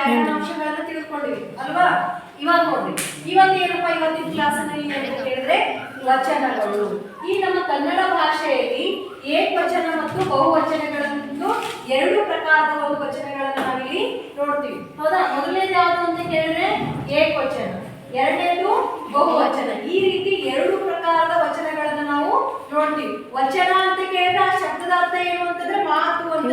ವ್ಯಾಕರಣಾಂಶಗಳನ್ನ ತಿಳ್ಕೊಂಡಿವಿ, ಅಲ್ವಾ? ಇವಾಗ ನೋಡ್ರಿ, ಇವತ್ತು ಏನಪ್ಪ ಇವತ್ತಿನ ಕ್ಲಾಸಲ್ಲಿ ಏನಂತ ಹೇಳಿದ್ರೆ ವಚನಗಳು. ಈ ನಮ್ಮ ಕನ್ನಡ ಭಾಷೆಯಲ್ಲಿ ಏಕವಚನ ಮತ್ತು ಬಹುವಚನಗಳನ್ನು ಎರಡು ಪ್ರಕಾರದ ಒಂದು ವಚನಗಳನ್ನು ನಾವಿಲ್ಲಿ ನೋಡ್ತೀವಿ. ಹೌದಾ? ಮೊದಲನೇದು ಯಾವುದು ಅಂತ ಹೇಳಿದ್ರೆ ಏಕವಚನ. ಎರಡನೇದು ಬಹುವಚನ. ಈ ರೀತಿ ಎರಡು ಪ್ರಕಾರದ ವಚನಗಳನ್ನು ನಾವು ನೋಡ್ತೀವಿ. ವಚನ ಅಂತ ಕೇಳಿದ್ರೆ ಆ ಶಬ್ದದ ಅರ್ಥ ಏನು ಮಾತು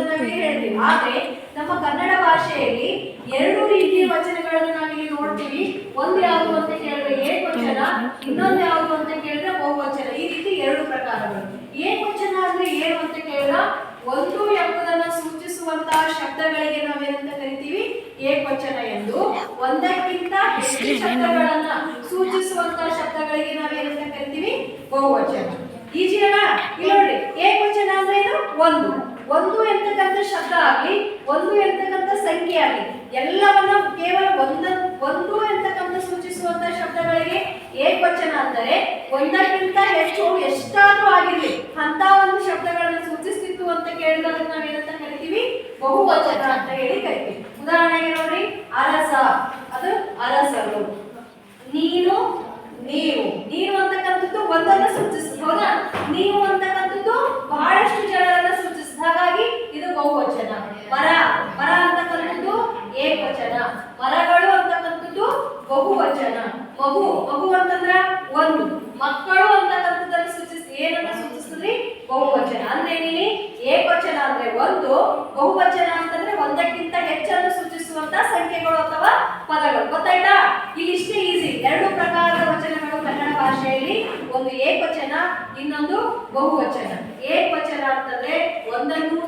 ಅಂತ ಹೇಳ್ತೀವಿ ಆದ್ರೆ ನಮ್ಮ ಕನ್ನಡ ಭಾಷೆಯಲ್ಲಿ ಎರಡು ರೀತಿಯ ವಚನಗಳನ್ನು ನಾವಿಲ್ಲಿ ನೋಡ್ತೀವಿ. ಒಂದು ಯಾವುದು ಅಂತ ಕೇಳಿದ್ರೆ ಏಕವಚನ ಇನ್ನೊಂದು ಯಾವುದು ಅಂತ ಕೇಳಿದ್ರೆ ಬಹುವಚನ ಈ ರೀತಿ ಎರಡು ಪ್ರಕಾರಗಳು. ಏಕವಚನ ಅಂದ್ರೆ ಏನು ಅಂತ ಕೇಳಿದ್ರೆ? ಒಂದು ಎಂಬುದನ್ನ ಸೂಚಿಸುವಂತಹ ಶಬ್ದಗಳಿಗೆ ನಾವೇನಂತ ಕರಿತೀವಿ? ಏಕವಚನ ಎಂದು. ಒಂದಕ್ಕಿಂತ ಹೆಚ್ಚು ಶಬ್ದಗಳನ್ನ ಸೂಚಿಸುವಂತಹ ಶಬ್ದಗಳಿಗೆ ನಾವೇನಂತ ಕರಿತೀವಿ? ಬಹುವಚನ ಈಜಿ ಅಲ್ಲ ಇಲ್ಲಿ ನೋಡಿ ಏಕವಚನ ಒಂದು. ಒಂದು ಎಂತಕ್ಕಂಥ ಶಬ್ದ ಆಗಲಿ, ಒಂದು ಎಂತಕ್ಕಂಥ ಸಂಖ್ಯೆ ಆಗಲಿ, ಎಲ್ಲವನ್ನ ಕೇವಲ ಒಂದ, ಒಂದು ಎಂತಕ್ಕಂಥ ಸೂಚಿಸುವಂತ ಶಬ್ದಗಳಿಗೆ ಏಕವಚನ ಅಂದರೆ ಒಂದಕ್ಕಿಂತ ಹೆಚ್ಚು ಎಷ್ಟಾದ್ರೂ ಆಗಿರ್ಲಿ ಅಂತ ಒಂದು ಶಬ್ದಗಳನ್ನು ಸೂಚಿಸ್ತಿತ್ತು ಅಂತ ಕೇಳಿದಾಗ ನಾವೇನಂತ ಕರಿತೀವಿ? ಬಹುವಚನ ಅಂತ ಹೇಳಿ ಕರಿತೀವಿ. ಉದಾಹರಣೆಗೆ ನೋಡ್ರಿ, ಅರಸ. ಅದು ಅರಸರು. ಬಹುವಚನ. ಮಗು ಮಗು ಅಂತಂದ್ರ ಒಂದು. ಮಕ್ಕಳು ಅಂತಕ್ಕಂಥದ್ದನ್ನು ಸೂಚಿಸ್, ಏನನ್ನ ಸೂಚಿಸ್ತದ್ರಿ ಬಹುವಚನ. ಅಂದ್ರೆ ಇಲ್ಲಿ ಏಕವಚನ ಅಂದ್ರೆ ಒಂದು. ಬಹುವಚನ ಅಂತಂದ್ರೆ ಒಂದಕ್ಕಿಂತ ಹೆಚ್ಚನ್ನು ಸೂಚಿಸುವಂತ ಸಂಖ್ಯೆಗಳು ಅಥವಾ ಪದಗಳು. ಗೊತ್ತಾಯ್ತಾ? ಇಲ್ಲಿ ಇಷ್ಟೇ ಈಸಿ ಎರಡು ಪ್ರಕಾರದ ವಚನಗಳು ಕನ್ನಡ ಭಾಷೆಯಲ್ಲಿ. ಒಂದು ಏಕವಚನ, ಇನ್ನೊಂದು ಬಹುವಚನ. ಏಕವಚನ ಅಂತಂದ್ರೆ ಒಂದನ್ನು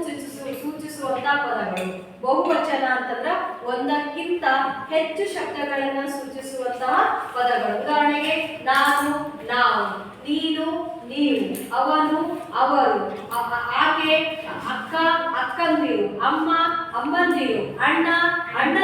ಪದಗಳು ಬಹುವಚನ ಅಂತಂದ್ರ ಒಂದಕ್ಕಿಂತ ಹೆಚ್ಚು ಶಬ್ದಗಳನ್ನ ಸೂಚಿಸುವಂತಹ ಪದಗಳು. ಉದಾಹರಣೆಗೆ, ನಾನು, ನಾವು, ನೀನು, ನೀವು, ಅವನು, ಅವರು ಆಕೆ, ಅಕ್ಕ, ಅಕ್ಕಂದಿರು, ಅಮ್ಮ, ಅಮ್ಮಂದಿರು, ಅಣ್ಣ ಅಣ್ಣಂದಿರು